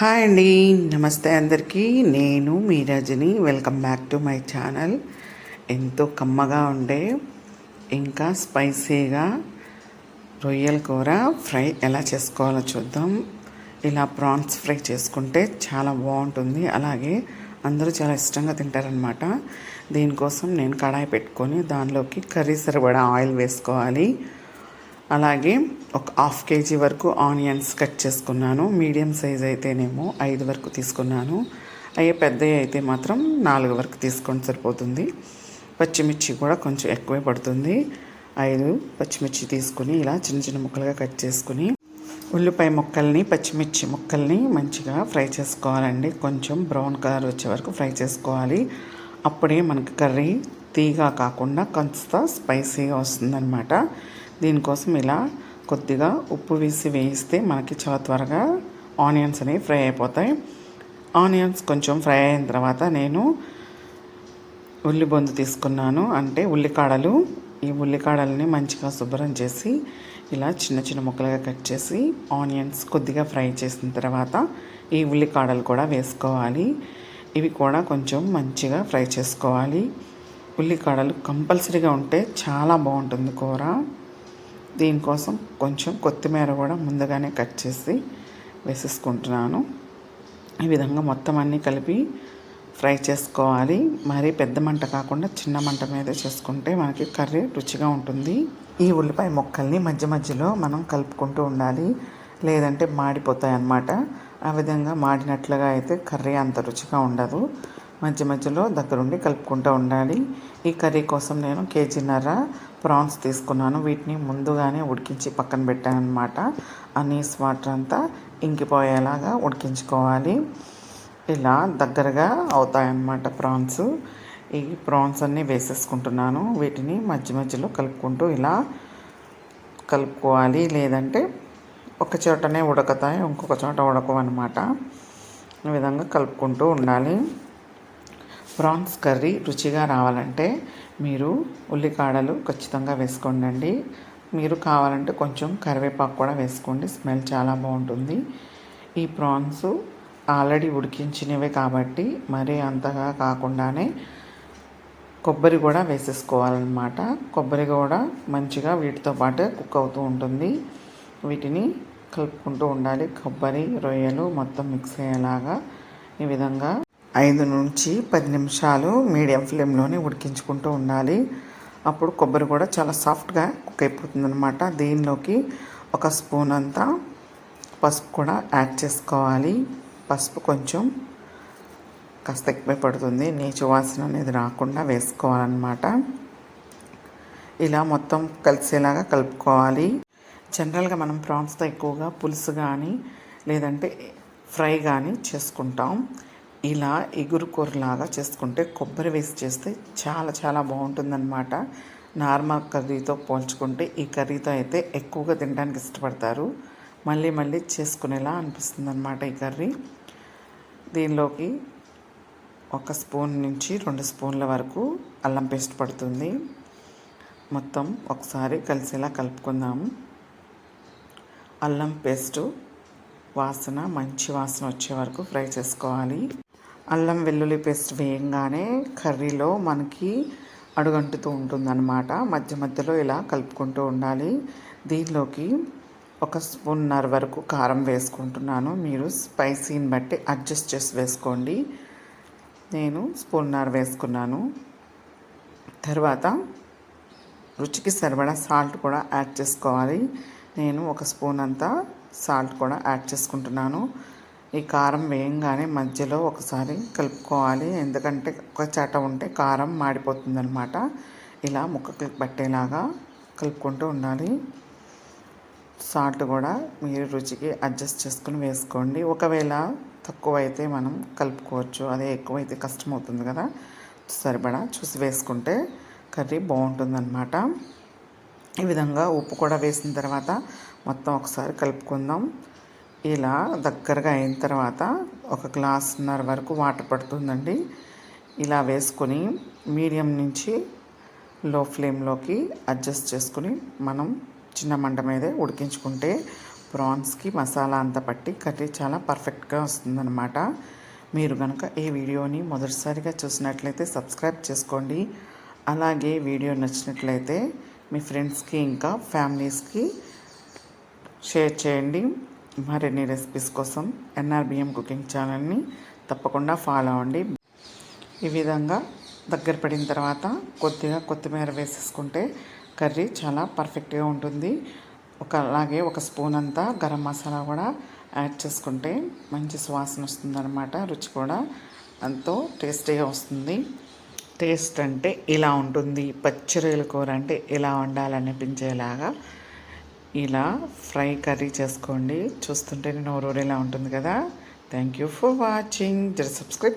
Hi అండి నమస్తే అందరికీ. నేను మీ Rajani welcome back to my channel ఎంతో కమ్మగా ఉండే ఇంకా స్పైసీగా రొయ్యల కూర ఫ్రై ఎలా చేసుకోవాలో చూద్దాం. ఇలా ప్రాన్స్ ఫ్రై చేసుకుంటే చాలా బాగుంటుంది. అలాగే అందరూ చాలా ఇష్టంగా తింటారనమాట దీనికోసం నేను కడాయి పెట్టుకొని దానిలోకి కర్రీ సరిపడా ఆయిల్ వేసుకోవాలి. అలాగే ఒక హాఫ్ కేజీ వరకు ఆనియన్స్ కట్ చేసుకున్నాను. మీడియం సైజ్ అయితేనేమో ఐదు వరకు తీసుకున్నాను. అయ్యే పెద్దవి అయితే మాత్రం నాలుగు వరకు తీసుకొని సరిపోతుంది. పచ్చిమిర్చి కూడా కొంచెం ఎక్కువే పడుతుంది. ఐదు పచ్చిమిర్చి తీసుకుని ఇలా చిన్న చిన్న ముక్కలుగా కట్ చేసుకుని ఉల్లిపాయ ముక్కల్ని పచ్చిమిర్చి ముక్కల్ని మంచిగా ఫ్రై చేసుకోవాలండి. కొంచెం బ్రౌన్ కలర్ వచ్చే వరకు ఫ్రై చేసుకోవాలి. అప్పుడే మనకి కర్రీ తీగా కాకుండా కొంత స్పైసీగా వస్తుందన్నమాట. దీనికోసం ఇలా కొద్దిగా ఉప్పు వేసి వేయిస్తే మనకి చాలా త్వరగా ఆనియన్స్ అనేవి ఫ్రై అయిపోతాయి. ఆనియన్స్ కొంచెం ఫ్రై అయిన తర్వాత నేను ఉల్లి బొందు తీసుకున్నాను. అంటే ఉల్లికాడలు ఈ ఉల్లికాడల్ని మంచిగా శుభ్రం చేసి ఇలా చిన్న చిన్న ముక్కలుగా కట్ చేసి ఆనియన్స్ కొద్దిగా ఫ్రై చేసిన తర్వాత ఈ ఉల్లికాడలు కూడా వేసుకోవాలి. ఇవి కూడా కొంచెం మంచిగా ఫ్రై చేసుకోవాలి. ఉల్లికాడలు కంపల్సరీగా ఉంటే చాలా బాగుంటుంది కూర. దీనికోసం కొంచెం కొత్తిమీర కూడా ముందుగానే కట్ చేసి వేసేసుకుంటున్నాను. ఈ విధంగా మొత్తం అన్నీ కలిపి ఫ్రై చేసుకోవాలి. మరీ పెద్ద మంట కాకుండా చిన్న మంట మీద చేసుకుంటే మనకి కర్రీ రుచిగా ఉంటుంది. ఈ ఉల్లిపాయ ముక్కల్ని మధ్య మధ్యలో మనం కలుపుకుంటూ ఉండాలి. లేదంటే మాడిపోతాయి అన్నమాట ఆ విధంగా మాడినట్లుగా అయితే కర్రీ అంత రుచిగా ఉండదు. మధ్య మధ్యలో దగ్గరుండి కలుపుకుంటూ ఉండాలి. ఈ కర్రీ కోసం నేను కేజీన్నర ప్రాన్స్ తీసుకున్నాను. వీటిని ముందుగానే ఉడికించి పక్కన పెట్టాను అనమాట ఆ నీస్ వాటర్ అంతా ఇంకిపోయేలాగా ఉడికించుకోవాలి. ఇలా దగ్గరగా అవుతాయన్నమాట ప్రాన్స్. ఈ ప్రాన్స్ అన్నీ వేసేసుకుంటున్నాను. వీటిని మధ్య మధ్యలో కలుపుకుంటూ ఇలా కలుపుకోవాలి. లేదంటే ఒక చోటనే ఉడకతాయి ఇంకొక చోట ఉడకవు అనమాట ఈ విధంగా కలుపుకుంటూ ఉండాలి. ప్రాన్స్ కర్రీ రుచిగా రావాలంటే మీరు ఉల్లికాడలు ఖచ్చితంగా వేసుకోండి మీరు కావాలంటే కొంచెం కరివేపాకు కూడా వేసుకోండి. స్మెల్ చాలా బాగుంటుంది. ఈ ప్రాన్స్ ఆల్రెడీ ఉడికించినవే కాబట్టి మరీ అంతగా కాకుండానే కొబ్బరి కూడా వేసేసుకోవాలన్నమాట. కొబ్బరి కూడా మంచిగా వీటితో పాటు కుక్ అవుతూ ఉంటుంది. వీటిని కలుపుకుంటూ ఉండాలి. కొబ్బరి రొయ్యలు మొత్తం మిక్స్ అయ్యేలాగా ఈ విధంగా ఐదు నుంచి పది నిమిషాలు మీడియం ఫ్లేమ్లోనే ఉడికించుకుంటూ ఉండాలి. అప్పుడు కొబ్బరి కూడా చాలా సాఫ్ట్గా కుక్ అయిపోతుంది అనమాట దీనిలోకి ఒక స్పూన్ అంతా పసుపు కూడా యాడ్ చేసుకోవాలి. పసుపు కొంచెం కాస్త ఎక్కువ పడుతుంది. నీచు వాసన అనేది రాకుండా వేసుకోవాలన్నమాట. ఇలా మొత్తం కలిసేలాగా కలుపుకోవాలి. జనరల్గా మనం ప్రాన్స్తో ఎక్కువగా పులుసు కానీ లేదంటే ఫ్రై కానీ చేసుకుంటాం. ఇలా ఎగురు కూరలాగా చేసుకుంటే కొబ్బరి వేసి చేస్తే చాలా చాలా బాగుంటుందన్నమాట. నార్మల్ కర్రీతో పోల్చుకుంటే ఈ కర్రీతో అయితే ఎక్కువగా తినడానికి ఇష్టపడతారు. మళ్ళీ మళ్ళీ చేసుకునేలా అనిపిస్తుంది అనమాట ఈ కర్రీ. దీనిలోకి ఒక స్పూన్ నుంచి రెండు స్పూన్ల వరకు అల్లం పేస్ట్ పడుతుంది. మొత్తం ఒకసారి కలిసేలా కలుపుకుందాము అల్లం పేస్టు వాసన మంచి వాసన వచ్చే వరకు ఫ్రై చేసుకోవాలి. అల్లం వెల్లుల్లి పేస్ట్ వేయంగానే కర్రీలో మనకి అడుగంటుతూ ఉంటుందన్నమాట. మధ్య మధ్యలో ఇలా కలుపుకుంటూ ఉండాలి. దీనిలోకి ఒక స్పూన్నర వరకు కారం వేసుకుంటున్నాను. మీరు స్పైసీని బట్టి అడ్జస్ట్ చేసి వేసుకోండి. నేను స్పూన్నర వేసుకున్నాను. తర్వాత రుచికి సరిపడా సాల్ట్ కూడా యాడ్ చేసుకోవాలి. నేను ఒక స్పూన్ అంతా సాల్ట్ కూడా యాడ్ చేసుకుంటున్నాను. ఈ కారం వేయంగానే మధ్యలో ఒకసారి కలుపుకోవాలి. ఎందుకంటే ఒక చాట ఉంటే కారం మాడిపోతుందనమాట ఇలా ముక్కకి పట్టేలాగా కలుపుకుంటూ ఉండాలి. సాల్ట్ కూడా మీరు రుచికి అడ్జస్ట్ చేసుకుని వేసుకోండి. ఒకవేళ తక్కువ అయితే మనం కలుపుకోవచ్చు. అదే ఎక్కువైతే కష్టం అవుతుంది కదా. సరిపడా చూసి వేసుకుంటే కర్రీ బాగుంటుందన్నమాట. ఈ విధంగా ఉప్పు కూడా వేసిన తర్వాత మొత్తం ఒకసారి కలుపుకుందాం. ఇలా దగ్గరగా అయిన తర్వాత ఒక గ్లాస్న్నర వరకు వాటర్ పడుతుందండి. ఇలా వేసుకొని మీడియం నుంచి లో ఫ్లేమ్లోకి అడ్జస్ట్ చేసుకుని మనం చిన్న మంట మీదే ఉడికించుకుంటే ప్రాన్స్కి మసాలా అంతా పట్టి కర్రీ చాలా పర్ఫెక్ట్గా వస్తుందన్నమాట. మీరు కనుక ఈ వీడియోని మొదటిసారిగా చూసినట్లయితే సబ్స్క్రైబ్ చేసుకోండి. అలాగే వీడియో నచ్చినట్లయితే మీ ఫ్రెండ్స్కి ఇంకా ఫ్యామిలీస్కి షేర్ చేయండి. మరిన్ని రెసిపీస్ కోసం ఎన్ఆర్బిఎం కుకింగ్ ఛానల్ని తప్పకుండా ఫాలో అవ్వండి ఈ విధంగా దగ్గర పడిన తర్వాత కొద్దిగా కొత్తిమీర వేసేసుకుంటే కర్రీ చాలా పర్ఫెక్ట్గా ఉంటుంది. ఒక అలాగే ఒక స్పూన్ అంతా గరం మసాలా కూడా యాడ్ చేసుకుంటే మంచి సువాసన వస్తుందన్నమాట రుచి కూడా ఎంతో టేస్టీగా వస్తుంది. టేస్ట్ అంటే ఇలా ఉంటుంది పచ్చిరొయ్యల కూర అంటే ఇలా వండాలనిపించేలాగా ఇలా ఫ్రై కర్రీ చేసుకోండి. చూస్తుంటే నేను నోరూరేలా ఉంటుంది కదా. థ్యాంక్ యూ ఫర్ వాచింగ్ జర సబ్స్క్రైబ్